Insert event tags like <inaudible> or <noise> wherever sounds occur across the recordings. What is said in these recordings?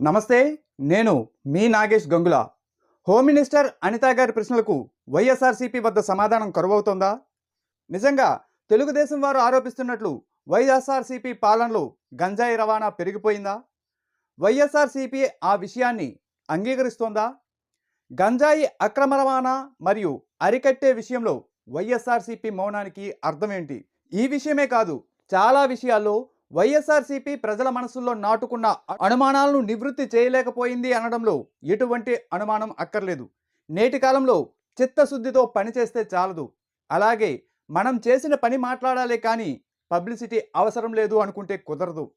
నమస్తే నేను మీ నాగేష్ గంగుల. హోమ్ మినిస్టర్ అనితా గారి ప్రశ్నలకు వైఎస్ఆర్సీపీ వద్ద సమాధానం కరువవుతోందా? నిజంగా తెలుగుదేశం వారు ఆరోపిస్తున్నట్లు వైఎస్ఆర్సీపీ పాలనలో గంజాయి రవాణా పెరిగిపోయిందా? వైఎస్ఆర్సీపీ ఆ విషయాన్ని అంగీకరిస్తోందా? గంజాయి అక్రమ రవాణా మరియు అరికట్టే విషయంలో వైఎస్ఆర్సీపీ మౌనానికి అర్థం ఏంటి ఈ విషయమే కాదు చాలా విషయాల్లో వైఎస్ఆర్సీపీ ప్రజల మనసుల్లో నాటుకున్న అనుమానాలను నివృత్తి చేయలేకపోయింది అనడంలో ఎటువంటి అనుమానం అక్కర్లేదు. నేటి కాలంలో చిత్తశుద్ధితో పనిచేస్తే చాలదు. అలాగే మనం చేసిన పని మాట్లాడాలి కానీ పబ్లిసిటీ అవసరం లేదు అనుకుంటే కుదరదు.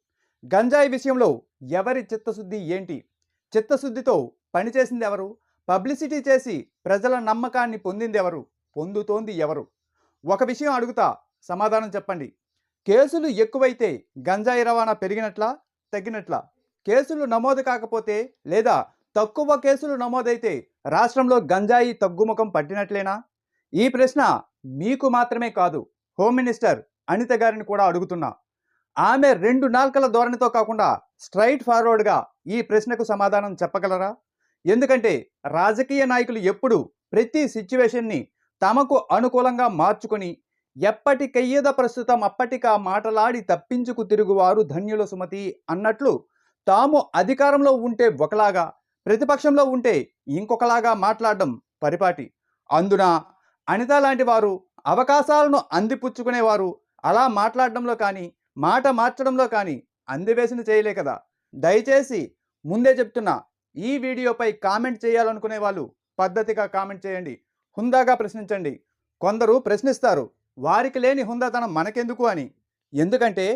గంజాయి విషయంలో ఎవరి చిత్తశుద్ధి ఏంటి? చిత్తశుద్ధితో పనిచేసింది ఎవరు? పబ్లిసిటీ చేసి ప్రజల నమ్మకాన్ని పొందింది ఎవరు? పొందుతోంది ఎవరు? ఒక విషయం అడుగుతా సమాధానం చెప్పండి. కేసులు ఎక్కువైతే గంజాయి రవాణా పెరిగినట్లా తగ్గినట్లా? కేసులు నమోదు కాకపోతే లేదా తక్కువ కేసులు నమోదైతే రాష్ట్రంలో గంజాయి తగ్గుముఖం పట్టినట్లేనా? ఈ ప్రశ్న మీకు మాత్రమే కాదు హోమ్ మినిస్టర్ అనిత గారిని కూడా అడుగుతున్నా. ఆమె రెండు నాల్కల ధోరణితో కాకుండా స్ట్రైట్ ఫార్వర్డ్గా ఈ ప్రశ్నకు సమాధానం చెప్పగలరా? ఎందుకంటే రాజకీయ నాయకులు ఎప్పుడు ప్రతి సిచ్యువేషన్ని తమకు అనుకూలంగా మార్చుకొని ఎప్పటికయ్యద ప్రస్తుతం అప్పటికా మాటలాడి తప్పించుకు తిరుగువారు ధన్యుల సుమతి అన్నట్లు తాము అధికారంలో ఉంటే ఒకలాగా ప్రతిపక్షంలో ఉంటే ఇంకొకలాగా మాట్లాడడం పరిపాటి. అందున అనిత లాంటి వారు అవకాశాలను అందిపుచ్చుకునేవారు అలా మాట్లాడడంలో కానీ మాట మార్చడంలో కానీ అందివేసిన చేయలే కదా. దయచేసి ముందే చెప్తున్నా ఈ వీడియోపై కామెంట్ చేయాలనుకునే వాళ్ళు పద్ధతిగా కామెంట్ చేయండి హుందాగా ప్రశ్నించండి. కొందరు ప్రశ్నిస్తారు వారికి లేని హుందాతనం మనకెందుకు అని. ఎందుకంటే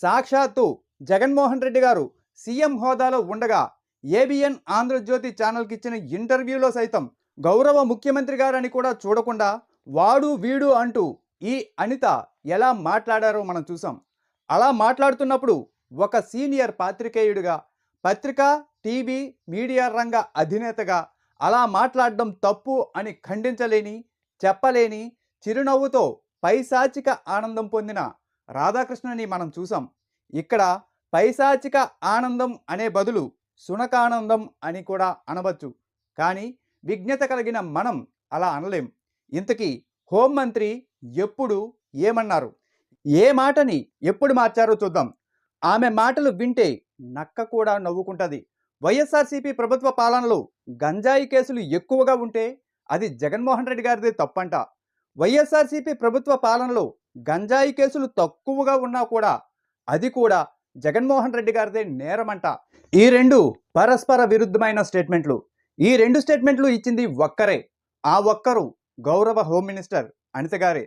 సాక్షాత్తు జగన్మోహన్ రెడ్డి గారు సీఎం హోదాలో ఉండగా ఏబిఎన్ ఆంధ్రజ్యోతి ఛానల్కి ఇచ్చిన ఇంటర్వ్యూలో సైతం గౌరవ ముఖ్యమంత్రి గారని కూడా చూడకుండా వాడు వీడు అంటూ ఈ అనిత ఎలా మాట్లాడారో మనం చూసాం. అలా మాట్లాడుతున్నప్పుడు ఒక సీనియర్ పాత్రికేయుడిగా పత్రిక టీవీ మీడియా రంగ అధినేతగా అలా మాట్లాడడం తప్పు అని ఖండించలేని చెప్పలేని చిరునవ్వుతో పైశాచిక ఆనందం పొందిన రాధాకృష్ణని మనం చూసాం. ఇక్కడ పైశాచిక ఆనందం అనే బదులు సునకానందం అని కూడా అనవచ్చు. కానీ విజ్ఞత కలిగిన మనం అలా అనలేం. ఇంతకీ హోంమంత్రి ఎప్పుడు ఏమన్నారు? ఏ మాటని ఎప్పుడు మార్చారో చూద్దాం. ఆమె మాటలు వింటే నక్క కూడా నవ్వుకుంటుంది. వైఎస్ఆర్సీపీ ప్రభుత్వ పాలనలో గంజాయి కేసులు ఎక్కువగా ఉంటే అది జగన్మోహన్ రెడ్డి గారిదే తప్పంట. వైఎస్ఆర్సీపీ ప్రభుత్వ పాలనలో గంజాయి కేసులు తక్కువగా ఉన్నా కూడా అది కూడా జగన్మోహన్ రెడ్డి గారిదే నేరమంట. ఈ రెండు పరస్పర విరుద్ధమైన స్టేట్మెంట్లు. ఈ రెండు స్టేట్మెంట్లు ఇచ్చింది ఒక్కరే. ఆ ఒక్కరు గౌరవ హోమ్ మినిస్టర్ అనిత గారే.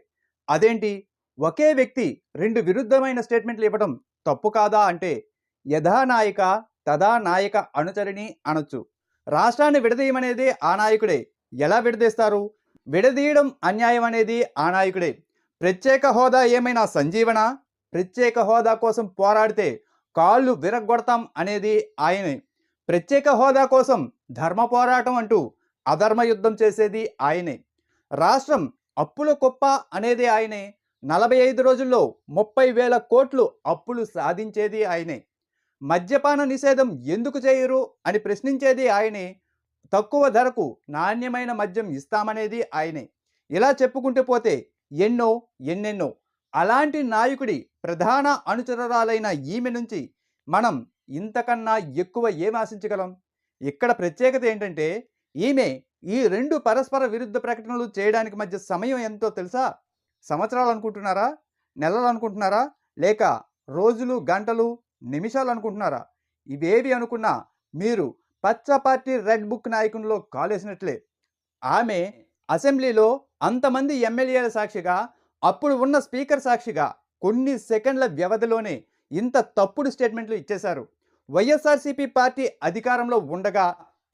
అదేంటి? ఒకే వ్యక్తి రెండు విరుద్ధమైన స్టేట్మెంట్లు ఇవ్వడం తప్పు కాదా అంటే యథానాయక తదా నాయక అనుచరిని అనొచ్చు. రాష్ట్రాన్ని విడదీయమనేది ఆ నాయకుడే. ఎలా విడదీస్తారు? విడదీయడం అన్యాయం అనేది ఆనాయకుడే ప్రత్యేక హోదా ఏమైనా సంజీవన? ప్రత్యేక హోదా కోసం పోరాడితే కాళ్ళు విరగొడతాం అనేది ఆయనే. ప్రత్యేక హోదా కోసం ధర్మ పోరాటం అంటూ అధర్మ యుద్ధం చేసేది ఆయనే. రాష్ట్రం అప్పుల కుప్ప అనేది ఆయనే. నలభై ఐదు రోజుల్లో ముప్పై వేల కోట్లు అప్పులు సాధించేది ఆయనే. మద్యపాన నిషేధం ఎందుకు చేయరు అని ప్రశ్నించేది ఆయనే. తక్కువ ధరకు నాణ్యమైన మద్యం ఇస్తామనేది ఆయనే. ఇలా చెప్పుకుంటూ పోతే ఎన్నో ఎన్నెన్నో. అలాంటి నాయకుడి ప్రధాన అనుచరురాలైన ఈమె నుంచి మనం ఇంతకన్నా ఎక్కువ ఏం ఆశించగలం? ఇక్కడ ప్రత్యేకత ఏంటంటే ఈమె ఈ రెండు పరస్పర విరుద్ధ ప్రకటనలు చేయడానికి మధ్య సమయం ఎంతో తెలుసా? సంవత్సరాలు అనుకుంటున్నారా? నెలలు అనుకుంటున్నారా? లేక రోజులు గంటలు నిమిషాలు అనుకుంటున్నారా? ఇవేవి అనుకున్నా మీరు పచ్చ పార్టీ రెడ్ బుక్ నాయకునిలో కాలేసినట్లే. ఆమె అసెంబ్లీలో అంతమంది ఎమ్మెల్యేల సాక్షిగా అప్పుడు ఉన్న స్పీకర్ సాక్షిగా కొన్ని సెకండ్ల వ్యవధిలోనే ఇంత తప్పుడు స్టేట్మెంట్లు ఇచ్చేశారు. వైఎస్ఆర్సీపీ పార్టీ అధికారంలో ఉండగా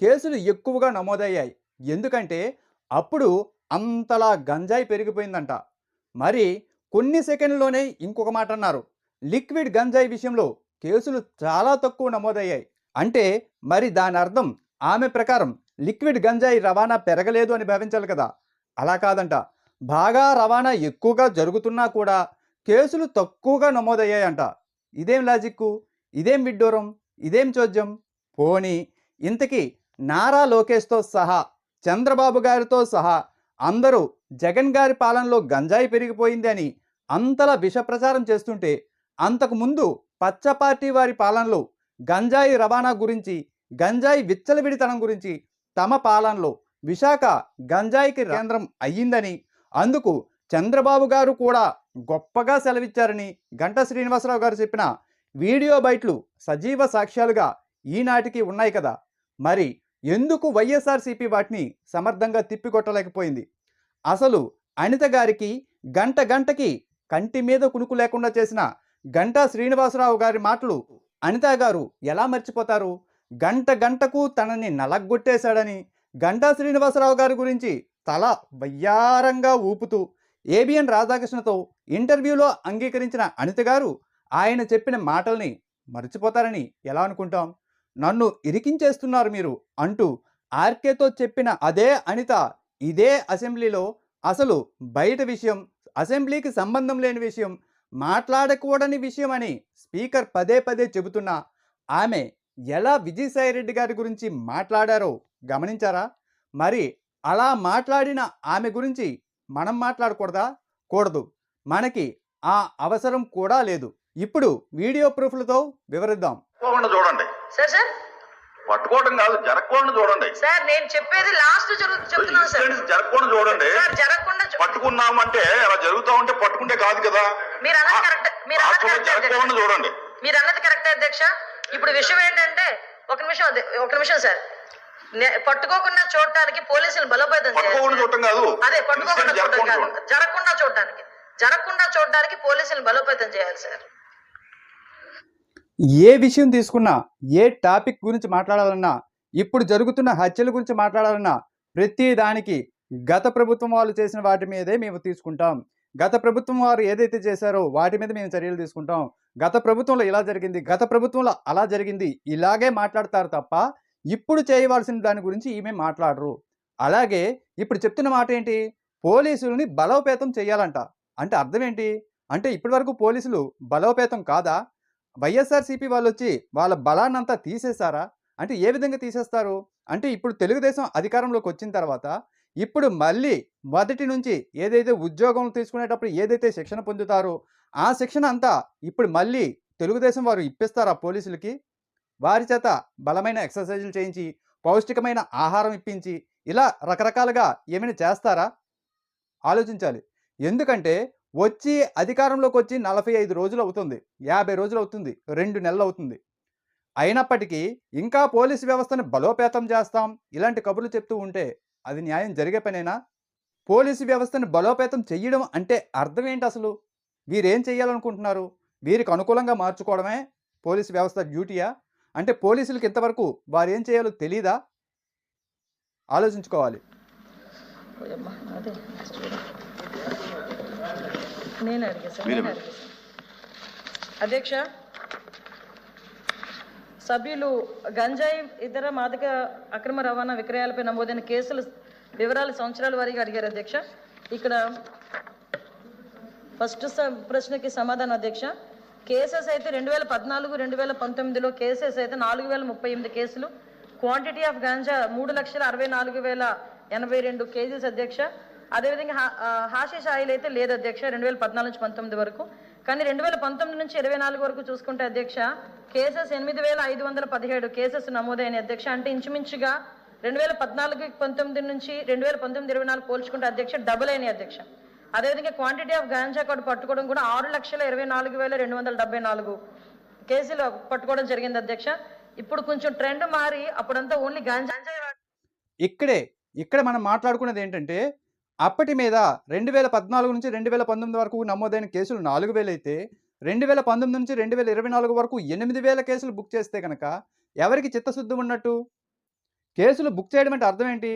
కేసులు ఎక్కువగా నమోదయ్యాయి. ఎందుకంటే అప్పుడు అంతలా గంజాయి పెరిగిపోయిందంట. మరి కొన్ని సెకండ్లోనే ఇంకొక మాట అన్నారు లిక్విడ్ గంజాయి విషయంలో కేసులు చాలా తక్కువ నమోదయ్యాయి. అంటే మరి దాని అర్థం ఆమె ప్రకారం లిక్విడ్ గంజాయి రవాణా పెరగలేదు అని భావించాలి కదా. అలా కాదంట. బాగా రవాణా ఎక్కువగా జరుగుతున్నా కూడా కేసులు తక్కువగా నమోదయ్యాయంట. ఇదేం లాజిక్కు? ఇదేం విడ్డూరం? ఇదేం చోద్యం? పోని ఇంతకీ నారా లోకేష్తో సహా చంద్రబాబు గారితో సహా అందరూ జగన్ గారి పాలనలో గంజాయి పెరిగిపోయింది అని అంతలా విష ప్రచారం చేస్తుంటే అంతకు ముందు పచ్చ పార్టీ వారి పాలనలో గంజాయి రవాణా గురించి గంజాయి విచ్చలవిడితనం గురించి తమ పాలనలో విశాఖ గంజాయికి కేంద్రం అయ్యిందని అందుకు చంద్రబాబు గారు కూడా గొప్పగా సెలవిచ్చారని గంటా శ్రీనివాసరావు గారు చెప్పిన వీడియో బైట్లు సజీవ సాక్ష్యాలుగా ఈనాటికి ఉన్నాయి కదా. మరి ఎందుకు వైఎస్ఆర్సీపీ వాటిని సమర్థంగా తిప్పికొట్టలేకపోయింది? అసలు అనిత గారికి గంట గంటకి కంటి మీద కునుకు లేకుండా చేసిన గంటా శ్రీనివాసరావు గారి మాటలు అనిత గారు ఎలా మర్చిపోతారు? గంట గంటకు తనని నలగొట్టేశాడని గంటా శ్రీనివాసరావు గారి గురించి తల వయ్యారంగా ఊపుతూ ఏబిఎన్ రాధాకృష్ణతో ఇంటర్వ్యూలో అంగీకరించిన అనిత గారు ఆయన చెప్పిన మాటల్ని మర్చిపోతారని ఎలా అనుకుంటాం? నన్ను ఇరికించేస్తున్నారు మీరు అంటూ ఆర్కేతో చెప్పిన అదే అనిత ఇదే అసెంబ్లీలో అసలు బయట విషయం అసెంబ్లీకి సంబంధం లేని విషయం మాట్లాడకూడని విషయం అని స్పీకర్ పదే పదే చెబుతున్నా. ఆమె ఎలా విజయసాయిరెడ్డి గారి గురించి మాట్లాడారో గమనించారా? మరి అలా మాట్లాడిన ఆమె గురించి మనం మాట్లాడకూడదా? కూడదు. మనకి ఆ అవసరం కూడా లేదు. ఇప్పుడు వీడియో ప్రూఫ్లతో వివరిద్దాం. చూడండి. Sir sir. పట్టుకోవడం కాదు జరగకుండా చూడండి. సార్ నేను చెప్పేది లాస్ట్ చెప్తున్నాను సార్. జరగకుండా చూడండి. సార్ జరగకుండా పట్టుకున్నామంటే అలా జరుగుతా ఉంటే పట్టుకుంటే కాదు కదా. మీరు అన్నది కరెక్ట్ మీరు జరగకుండా చూడండి. మీరు అన్నది కరెక్ట్ అధ్యక్ష. ఇప్పుడు విషయం ఏంటంటే ఒక నిమిషం ఒక నిమిషం సార్. పట్టుకోకుండా చూడటానికి పోలీసులు బలోపేతం. చూడటం కాదు. అదే పట్టుకోకుండా చూడటం కాదు. జరగకుండా చూడటానికి. జరగకుండా చూడటానికి పోలీసులు బలోపేతం చేయాలి సార్. ఏ విషయం తీసుకున్నా ఏ టాపిక్ గురించి మాట్లాడాలన్నా ఇప్పుడు జరుగుతున్న హత్యల గురించి మాట్లాడాలన్నా ప్రతి దానికి గత ప్రభుత్వం వాళ్ళు చేసిన వాటి మీదే మేము తీసుకుంటాం. గత ప్రభుత్వం వారు ఏదైతే చేశారో వాటి మీద మేము చర్యలు తీసుకుంటాం. గత ప్రభుత్వంలో ఇలా జరిగింది గత ప్రభుత్వంలో అలా జరిగింది ఇలాగే మాట్లాడతారు తప్ప ఇప్పుడు చేయవలసిన దాని గురించి ఈమె మాట్లాడరు. అలాగే ఇప్పుడు చెప్తున్న మాట ఏంటి? పోలీసులని బలోపేతం చేయాలంట. అంటే అర్థం ఏంటి? అంటే ఇప్పటివరకు పోలీసులు బలోపేతం కాదా? వైఎస్ఆర్సీపీ వాళ్ళు వచ్చి వాళ్ళ బలాన్నంతా తీసేశారా? అంటే ఏ విధంగా తీసేస్తారు? అంటే ఇప్పుడు తెలుగుదేశం అధికారంలోకి వచ్చిన తర్వాత ఇప్పుడు మళ్ళీ మొదటి నుంచి ఏదైతే ఉద్యోగం తీసుకునేటప్పుడు ఏదైతే శిక్షణ పొందుతారో ఆ శిక్షణ అంతా ఇప్పుడు మళ్ళీ తెలుగుదేశం వారు ఇప్పిస్తారా పోలీసులకి? వారి చేత బలమైన ఎక్సర్సైజులు చేయించి పౌష్టికమైన ఆహారం ఇప్పించి ఇలా రకరకాలుగా ఏమైనా చేస్తారా? ఆలోచించాలి. ఎందుకంటే వచ్చి అధికారంలోకి వచ్చి నలభై ఐదు రోజులు అవుతుంది యాభై రోజులు అవుతుంది రెండు నెలలు అవుతుంది అయినప్పటికీ ఇంకా పోలీసు వ్యవస్థను బలోపేతం చేస్తాం. ఇలాంటి కబుర్లు చెప్తూ ఉంటే అది న్యాయం జరిగే పనేనా? పోలీసు వ్యవస్థను బలోపేతం చెయ్యడం అంటే అర్థం ఏంటి అసలు? వీరేం చేయాలనుకుంటున్నారు వీరికి అనుకూలంగా మార్చుకోవడమే పోలీసు వ్యవస్థ డ్యూటీయా? అంటే పోలీసులకు ఇంతవరకు వారు ఏం చేయాలో తెలీదా? ఆలోచించుకోవాలి. అదే నేను అడిగా సార్ మీరు- నేను. అధ్యక్ష సభ్యులు గంజాయి ఇతర మాదక అక్రమ రవాణా విక్రయాలపై నమోదైన కేసుల వివరాలు సంవత్సరాల వారీగా అడిగారు అధ్యక్ష. ఇక్కడ ఫస్ట్ ప్రశ్నకి సమాధానం అధ్యక్ష. కేసెస్ అయితే రెండు వేల పద్నాలుగు రెండు వేల పంతొమ్మిదిలో కేసెస్ అయితే నాలుగు వేల ముప్పై ఎనిమిది కేసులు. క్వాంటిటీ ఆఫ్ గాంజా మూడు లక్షల అరవై నాలుగు వేల ఎనభై రెండు కేజీస్ అధ్యక్ష. అదేవిధంగా హా- ఆ, అయితే లేదు అధ్యక్ష రెండు వేల పద్నాలుగు నుంచి పంతొమ్మిది వరకు. కానీ రెండు వేల పంతొమ్మిది నుంచి ఇరవై నాలుగు వరకు చూసుకుంటే అధ్యక్ష కేసెస్ ఎనిమిది వేల ఐదు వందల పదిహేడు కేసెస్ నమోదైన అధ్యక్ష. అంటే ఇంచుమించుగా రెండు వేల పద్నాలుగు పంతొమ్మిది నుంచి రెండు వేల పంతొమ్మిది ఇరవై నాలుగు పోల్చుకుంటే అధ్యక్ష డబుల్ అయిన అధ్యక్ష. అదేవిధంగా క్వాంటిటీ ఆఫ్ గాంజా కూడా పట్టుకోవడం కూడా ఆరు లక్షల ఇరవై నాలుగు వేల రెండు వందల డెబ్బై నాలుగు కేసులు పట్టుకోవడం జరిగింది అధ్యక్ష. ఇప్పుడు కొంచెం ట్రెండ్ మారి అప్పుడంతా ఓన్లీ గాంజా ఇక్కడే ఇక్కడ మనం మాట్లాడుకున్నది ఏంటంటే అప్పటి మీద రెండు వేల పద్నాలుగు నుంచి రెండు వేల పంతొమ్మిది వరకు నమోదైన కేసులు నాలుగు వేలు అయితే రెండు వేల పంతొమ్మిది నుంచి రెండు వేల ఇరవై నాలుగు వరకు ఎనిమిది వేల కేసులు బుక్ చేస్తే కనుక ఎవరికి చిత్తశుద్ధి ఉన్నట్టు? కేసులు బుక్ చేయడం అంటే అర్థం ఏంటి?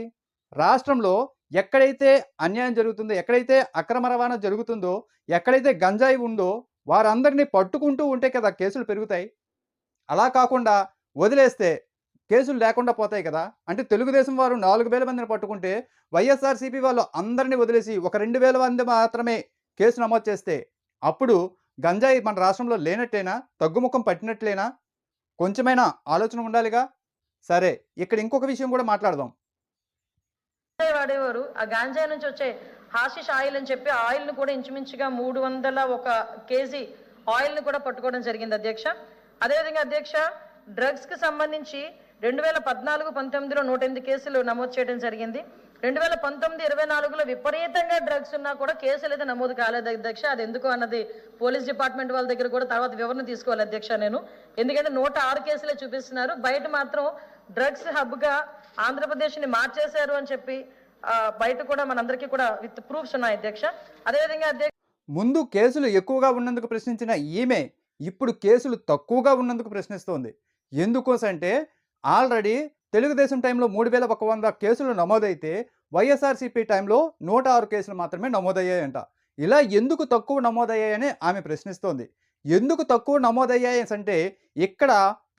రాష్ట్రంలో ఎక్కడైతే అన్యాయం జరుగుతుందో ఎక్కడైతే అక్రమ రవాణా జరుగుతుందో ఎక్కడైతే గంజాయి ఉందో వారందరినీ పట్టుకుంటూ ఉంటే కదా కేసులు పెరుగుతాయి. అలా కాకుండా వదిలేస్తే కేసులు లేకుండా పోతాయి కదా. అంటే తెలుగుదేశం వారు నాలుగు వేల మందిని పట్టుకుంటే వైఎస్ఆర్సీపీ వాళ్ళు అందరినీ వదిలేసి ఒక రెండు వేల మంది మాత్రమే కేసు నమోదు చేస్తే అప్పుడు గంజాయి మన రాష్ట్రంలో లేనట్టేనా? తగ్గుముఖం పట్టినట్లేనా? కొంచెమైనా ఆలోచన ఉండాలిగా? సరే ఇక్కడ ఇంకొక విషయం కూడా మాట్లాడదాం. వాడేవారు ఆ గాంజాయి నుంచి వచ్చే హాషిష్ ఆయిల్ అని చెప్పి ఆయిల్ను కూడా ఇంచుమించుగా మూడు వందల ఒక కేజీ ఆయిల్ను కూడా పట్టుకోవడం జరిగింది అధ్యక్ష. అదేవిధంగా అధ్యక్ష డ్రగ్స్కి సంబంధించి రెండు వేల పద్నాలుగు పంతొమ్మిదిలో నూట ఎనిమిది కేసులు నమోదు చేయడం జరిగింది. రెండు వేల పంతొమ్మిది ఇరవై నాలుగులో విపరీతంగా డ్రగ్స్ ఉన్నా కూడా కేసులు అయితే నమోదు కాలేదు అధ్యక్ష. అది ఎందుకు అన్నది పోలీస్ డిపార్ట్మెంట్ వాళ్ళ దగ్గర కూడా తర్వాత వివరణ తీసుకోవాలి అధ్యక్ష నేను. ఎందుకంటే నూట ఆరు కేసులే చూపిస్తున్నారు. బయట మాత్రం డ్రగ్స్ హబ్గా ఆంధ్రప్రదేశ్ని మార్చేశారు అని చెప్పి బయట కూడా మనందరికీ కూడా విత్ ప్రూఫ్స్ ఉన్నాయి అధ్యక్ష. అదేవిధంగా అధ్యక్ష ముందు కేసులు ఎక్కువగా ఉన్నందుకు ప్రశ్నించిన ఈమె ఇప్పుడు కేసులు తక్కువగా ఉన్నందుకు ప్రశ్నిస్తోంది. ఎందుకోసంటే ఆల్రెడీ తెలుగుదేశం టైంలో మూడు వేల ఒక వంద కేసులు నమోదైతే వైఎస్ఆర్సీపీ టైంలో నూట ఆరు కేసులు మాత్రమే నమోదయ్యాయంట. ఇలా ఎందుకు తక్కువ నమోదయ్యాయని ఆమె ప్రశ్నిస్తోంది. ఎందుకు తక్కువ నమోదయ్యాయి అంటే ఇక్కడ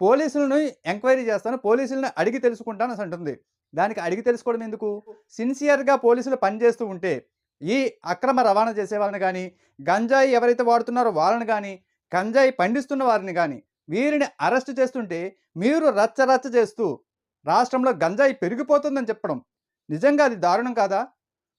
పోలీసులను ఎంక్వైరీ చేస్తాను పోలీసులను అడిగి తెలుసుకుంటాను అని అంటుంది. దానికి అడిగి తెలుసుకోవడం ఎందుకు? సిన్సియర్గా పోలీసులు పనిచేస్తూ ఉంటే ఈ అక్రమ రవాణా చేసే వాళ్ళని కానీ గంజాయి ఎవరైతే వాడుతున్నారో వాళ్ళని కానీ గంజాయి పండిస్తున్న వారిని కానీ వీరిని అరెస్ట్ చేస్తుంటే మీరు రచ్చరచ్చ చేస్తూ రాష్ట్రంలో గంజాయి పెరిగిపోతుందని చెప్పడం. నిజంగా అది దారుణం కాదా?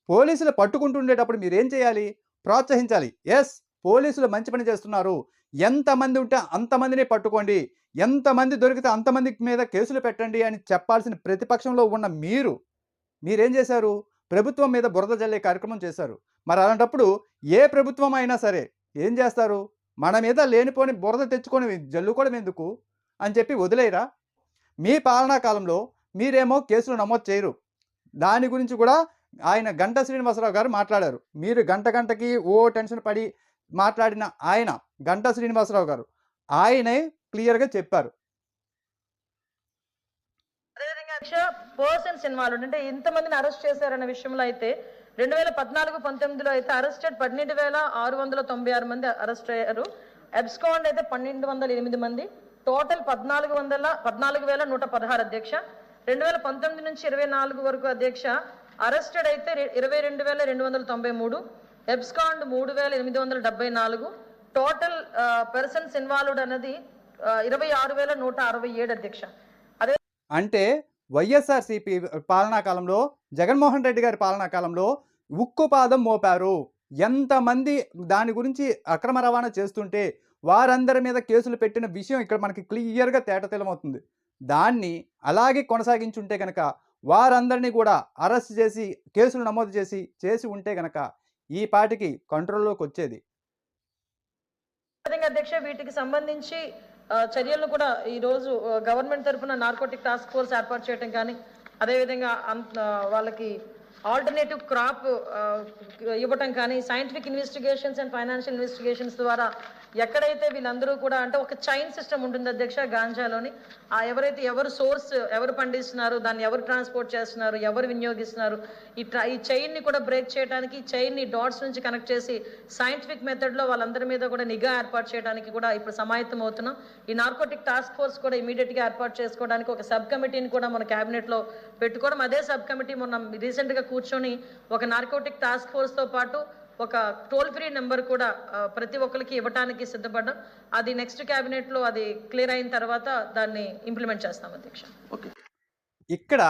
పోలీసులు పట్టుకుంటుండేటప్పుడు మీరేం చేయాలి? ప్రోత్సహించాలి. ఎస్ పోలీసులు మంచి పని చేస్తున్నారు. ఎంతమంది ఉంటే అంతమందిని పట్టుకోండి. ఎంతమంది దొరికితే అంతమంది మీద కేసులు పెట్టండి అని చెప్పాల్సిన ప్రతిపక్షంలో ఉన్న మీరు మీరేం చేశారు? ప్రభుత్వం మీద బురద జల్లే కార్యక్రమం చేశారు. మరి అలాంటప్పుడు ఏ ప్రభుత్వం అయినా సరే ఏం చేస్తారు? మన మీద లేనిపోని బురద తెచ్చుకొని జల్లుకోవడం ఎందుకు అని చెప్పి వదిలేయరా. మీ పాలనా కాలంలో మీరేమో కేసులు నమోదు చేయరు. దాని గురించి కూడా ఆయన గంట శ్రీనివాసరావు గారు మాట్లాడారు. మీరు గంట గంటకి ఓ టెన్షన్ పడి మాట్లాడిన ఆయన గంట శ్రీనివాసరావు గారు ఆయనే క్లియర్గా చెప్పారు. పోర్సన్స్ ఇన్వాల్వ్ అంటే ఇంతమందిని అరెస్ట్ చేశారన్న విషయంలో అయితే రెండు వేల పద్నాలుగు పంతొమ్మిదిలో అయితే అరెస్టెడ్ పన్నెండు వేల ఆరు వందల తొంభై ఆరు మంది అరెస్ట్ అయ్యారు. అబ్స్కాండ్ అయితే పన్నెండు వందల ఎనిమిది మంది. టోటల్ పద్నాలుగు వందల పద్నాలుగు వేల నూట పదహారు అధ్యక్ష. రెండు వేల పంతొమ్మిది నుంచి ఇరవై నాలుగు వరకు అధ్యక్ష. అరెస్టెడ్ అయితే ఇరవై రెండు వేల రెండు వందల తొంభై మూడు. ఎబ్స్కాండ్ మూడు వేల ఎనిమిది వందల డెబ్బై నాలుగు. టోటల్ పర్సన్స్ ఇన్వాల్వ్డ్ అన్నది ఇరవై ఆరు వేల నూట అరవై ఏడు అధ్యక్ష. అదే అంటే వైఎస్ఆర్సీపీ పాలనా కాలంలో జగన్మోహన్ రెడ్డి గారి పాలనా కాలంలో ఉక్కుపాదం మోపారు. ఎంతమంది దాని గురించి అక్రమ రవాణా చేస్తుంటే వారందరి మీద కేసులు పెట్టిన విషయం ఇక్కడ మనకి క్లియర్గా తేటతెలమవుతుంది దాన్ని అలాగే కొనసాగించుంటే కనుక వారందరినీ కూడా అరెస్ట్ చేసి కేసులు నమోదు చేసి చేసి ఉంటే కనుక ఈ పాటికి కంట్రోల్లోకి వచ్చేది. విధంగా అధ్యక్ష వీటికి సంబంధించి చర్యలను కూడా ఈ రోజు గవర్నమెంట్ తరఫున నార్కోటిక్ టాస్క్ ఫోర్స్ ఏర్పాటు చేయడం కానీ అదేవిధంగా అంత వాళ్ళకి ఆల్టర్నేటివ్ క్రాప్ uh, ఇవ్వటం కానీ scientific investigations and financial investigations ద్వారా ఎక్కడైతే వీళ్ళందరూ కూడా అంటే ఒక చైన్ సిస్టమ్ ఉంటుంది అధ్యక్ష గాంజాలోని. ఆ ఎవరైతే ఎవరు సోర్స్ ఎవరు పండిస్తున్నారు దాన్ని ఎవరు ట్రాన్స్పోర్ట్ చేస్తున్నారు ఎవరు వినియోగిస్తున్నారు ఈ ఈ చైన్ని కూడా బ్రేక్ చేయడానికి ఈ చైన్ని డాట్స్ నుంచి కనెక్ట్ చేసి సైంటిఫిక్ మెథడ్లో వాళ్ళందరి మీద కూడా నిఘా ఏర్పాటు చేయడానికి కూడా ఇప్పుడు సమాయత్తం అవుతున్నాం. ఈ నార్కోటిక్ టాస్క్ ఫోర్స్ కూడా ఇమీడియట్గా ఏర్పాటు చేసుకోవడానికి ఒక సబ్ కమిటీని కూడా మన క్యాబినెట్లో పెట్టుకోవడం. అదే సబ్ కమిటీ మొన్న రీసెంట్గా కూర్చొని ఒక నార్కోటిక్ టాస్క్ ఫోర్స్తో పాటు ఒక టోల్ ఫ్రీ నెంబర్ కూడా ప్రతి ఒక్కరికి ఇవ్వడానికి సిద్ధపడ్డాం. అది నెక్స్ట్ క్యాబినెట్లో అది క్లియర్ అయిన తర్వాత దాన్ని ఇంప్లిమెంట్ చేస్తాం అధ్యక్ష. ఓకే. ఇక్కడ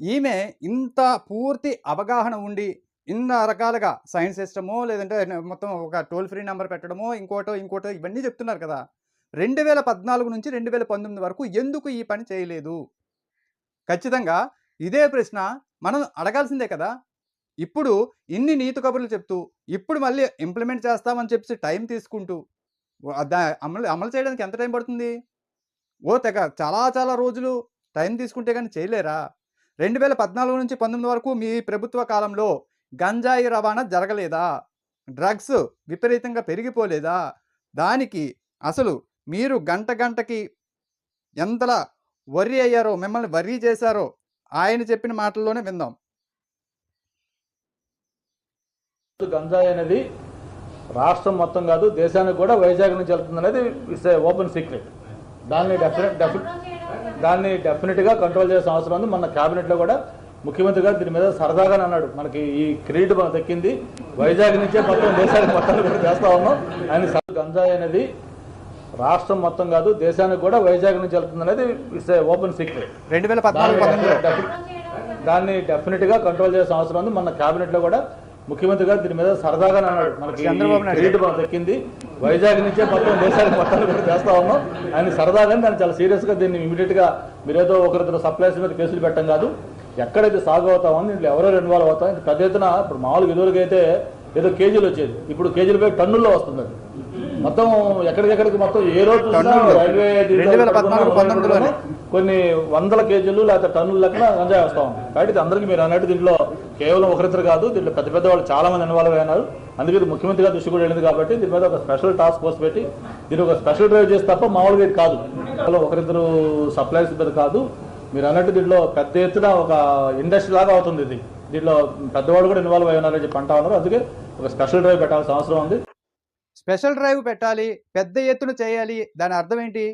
ఈమె ఇంత పూర్తి అవగాహన ఉండి ఇన్న రకాలుగా సైన్స్ సిస్టమో లేదంటే మొత్తం ఒక టోల్ ఫ్రీ నెంబర్ పెట్టడమో ఇంకోటో ఇంకోటో ఇవన్నీ చెప్తున్నారు కదా. రెండు వేల పద్నాలుగు నుంచి రెండు వేల పంతొమ్మిది వరకు ఎందుకు ఈ పని చేయలేదు? ఖచ్చితంగా ఇదే ప్రశ్న మనం అడగాల్సిందే కదా. ఇప్పుడు ఇన్ని నీతి కబుర్లు చెప్తూ ఇప్పుడు మళ్ళీ ఇంప్లిమెంట్ చేస్తామని చెప్పి టైం తీసుకుంటూ దా- అమలు అమలు చేయడానికి ఎంత టైం పడుతుంది? ఓ తెగ చాలా చాలా రోజులు టైం తీసుకుంటే కానీ చేయలేరా? రెండు వేల పద్నాలుగు నుంచి పంతొమ్మిది వరకు మీ ప్రభుత్వ కాలంలో గంజాయి రవాణా జరగలేదా? డ్రగ్స్ విపరీతంగా పెరిగిపోలేదా? దానికి అసలు మీరు గంట గంటకి ఎంతలా వర్రీ అయ్యారో మిమ్మల్ని వర్రీ చేశారో ఆయన చెప్పిన మాటల్లోనే విందాం. గంజాయి అనేది రాష్ట్రం మొత్తం కాదు దేశానికి కూడా వైజాగ్ నుంచి వెళ్తుంది అనేది ఇట్స్ ఓపెన్ సీక్రెట్. దాన్ని డెఫినెట్ డెఫినెట్ దాన్ని డెఫినెట్గా కంట్రోల్ చేసిన అవసరం ఉంది. మన క్యాబినెట్లో కూడా ముఖ్యమంత్రి గారు దీని మీద సరదాగానే అన్నాడు. మనకి ఈ క్రెడిట్ మనకు దక్కింది. వైజాగ్ నుంచే మొత్తం దేశానికి మొత్తాన్ని కూడా చేస్తా ఉన్నాం. ఆయన గంజాయి అనేది రాష్ట్రం మొత్తం కాదు దేశానికి కూడా వైజాగ్ నుంచి వెళ్తుంది అనేది ఇట్స్ ఓపెన్ సీక్రెట్. రెండు వేల దాన్ని డెఫినెట్గా కంట్రోల్ చేసిన అవసరం ఉంది. మన కేబినెట్లో కూడా ముఖ్యమంత్రి గారు దీని మీద సరదాగా అన్నాడు. మనకి క్రెడిట్ మనకు దక్కింది. వైజాగ్ నుంచే మొత్తం దేశానికి మొత్తాన్ని కూడా చేస్తా ఉన్నాం. ఆయన సరదాగా దాన్ని చాలా సీరియస్గా దీన్ని ఇమీడియట్గా మీరేదో ఒకరిద్దరు సప్లైస్ మీద కేసులు పెట్టడం కాదు. ఎక్కడైతే సాగు అవుతామో దీంట్లో ఎవరెవరు ఇన్వాల్వ్ అవుతాం ఇంత పెద్ద ఎత్తున ఇప్పుడు మామూలుగా ఎదురుగా అయితే ఏదో కేజీలు వచ్చేది. ఇప్పుడు కేజీలు పోయి టన్నుల్లో వస్తుంది. మొత్తం ఎక్కడికెక్కడికి మొత్తం ఏ రోజు. రైల్వే కొన్ని వందల కేజీలు లేకపోతే టన్నుల లెక్కన గంజాయి వస్తూ. ఉంది కాబట్టి ఇది అందరికీ మీరు అన్నట్టు దీంట్లో కేవలం ఒకరిద్దరు కాదు దీంట్లో పెద్ద పెద్ద వాళ్ళు చాలా మంది ఇన్వాల్వ్ అయినారు. అందుకే ముఖ్యమంత్రిగా ముఖ్యమంత్రి దృష్టి కూడా వెళ్ళింది కాబట్టి దీని మీద ఒక స్పెషల్ టాస్క్ ఫోర్స్ పెట్టి దీని ఒక స్పెషల్ డ్రైవ్ చేసి తప్ప మామూలుగా ఇది కాదు. కేవలం ఒకరిద్దరు సప్లైస్ మీద కాదు. మీరు అన్నట్టు దీంట్లో పెద్ద ఎత్తున ఒక ఇండస్ట్రీ లాగా అవుతుంది ఇది. దీంట్లో పెద్దవాళ్ళు కూడా ఇన్వాల్వ్ అయి ఉన్నారని చెప్పి అంటా ఉన్నారు. అందుకే ఒక స్పెషల్ డ్రైవ్ పెట్టాల్సిన అవసరం ఉంది. స్పెషల్ డ్రైవ్ పెట్టాలి పెద్ద ఎత్తున చేయాలి దాని అర్థం ఏంటి?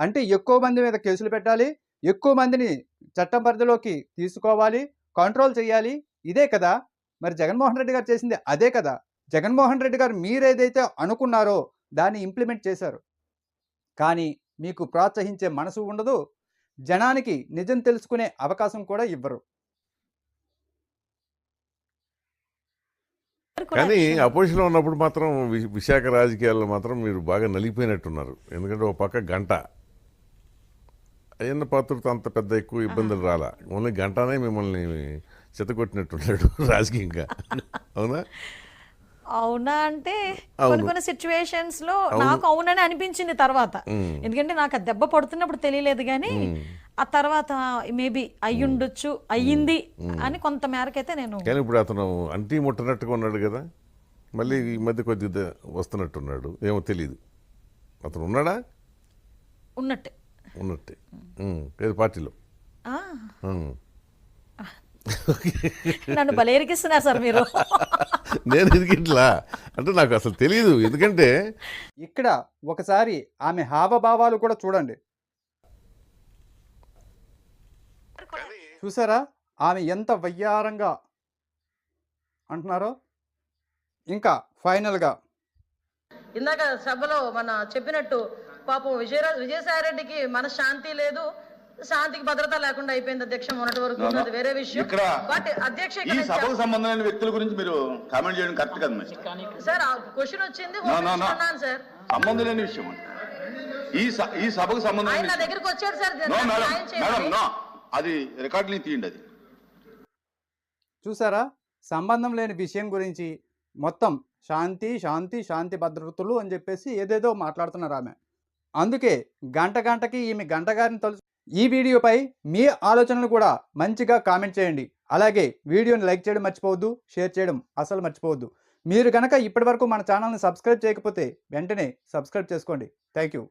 అంటే ఎక్కువ మంది మీద కేసులు పెట్టాలి ఎక్కువ మందిని చట్టం పరిధిలోకి తీసుకోవాలి కంట్రోల్ చేయాలి. ఇదే కదా. మరి జగన్మోహన్ రెడ్డి గారు చేసింది అదే కదా. జగన్మోహన్ రెడ్డి గారు మీరేదైతే అనుకున్నారో దాన్ని ఇంప్లిమెంట్ చేశారు. కానీ మీకు ప్రోత్సహించే మనసు ఉండదు జనానికి నిజం తెలుసుకునే అవకాశం కూడా ఇవ్వరు. కానీ అపోజిషన్లో ఉన్నప్పుడు మాత్రం వి- విశాఖ రాజకీయాల్లో మాత్రం మీరు బాగా నలిగిపోయినట్టున్నారు. ఎందుకంటే ఒక పక్క గంట. అయ్యన్న పాత్రతో అంత పెద్ద ఎక్కువ ఇబ్బందులు రాలా. ఓన్లీ గంటనే మిమ్మల్ని చెత్తకొట్టినట్టున్నాడు <laughs> రాజకీయంగా. అవునా? అవునా అంటే. కొన్ని కొన్ని సిచ్యువేషన్స్లో నాకు అవునని అనిపించింది తర్వాత. ఎందుకంటే నాకు ఆ దెబ్బ పడుతున్నప్పుడు తెలియలేదు కానీ ఆ తర్వాత మేబీ అయ్యుండొచ్చు అయ్యింది అని కొంత మేరకైతే నేను కానీ ఇప్పుడు అతను అంటీ ముట్టనట్టుగా ఉన్నాడు కదా. మళ్ళీ ఈ మధ్య కొద్దిగా వస్తున్నట్టున్నాడు. ఏమో తెలియదు అతను ఉన్నాడా? ఉన్నట్టే. ఉన్నట్టే. ఏది పార్టీలో. <laughs> నన్ను బలేరికిస్తున్నారు సార్ మీరు. <laughs> నేను ఎందుకు ఇట్లా అంటే నాకు అసలు తెలియదు ఎందుకంటే ఇక్కడ ఒకసారి ఆమె హావభావాలు కూడా చూడండి. చూసారా? ఆమె ఎంత వయ్యారంగా అంటున్నారో? ఇంకా ఫైనల్గా. ఇందాక సభలో మన చెప్పినట్టు పాపం విజయ విజయసాయి రెడ్డికి మన శాంతి లేదు శాంతికి భద్రత లేకుండా అయిపోయింది అధ్యక్ష మొన్నటి వరకు అది వేరే విషయం. బట్ అధ్యక్ష ఈ ఇక్కడ నేను సభకు చెప్- సంబంధం లేని వ్యక్తుల గురించి మీరు కామెంట్ చేయడం కరెక్ట్ కదా సార్ ఆ క్వశ్చన్ వచ్చింది సార్ సంబంధం లేని విషయం ఈ సభకు సంబంధం నా దగ్గరికి వచ్చాడు సార్ మేడం అది రికార్డుని తీయండి అది. చూసారా? సంబంధం లేని విషయం గురించి మొత్తం శాంతి శాంతి శాంతి భద్రతలు అని చెప్పేసి ఏదేదో మాట్లాడుతున్నారు ఆమె. అందుకే గంట గంటకి ఈమె గంటగారిని తలుచు ఈ వీడియోపై మీ ఆలోచనలు కూడా మంచిగా కామెంట్ చేయండి. అలాగే వీడియోని లైక్ చేయడం మర్చిపోవద్దు షేర్ చేయడం అసలు మర్చిపోవద్దు. మీరు కనుక ఇప్పటివరకు మన ఛానల్ని సబ్స్క్రైబ్ చేయకపోతే వెంటనే సబ్స్క్రైబ్ చేసుకోండి. Thank you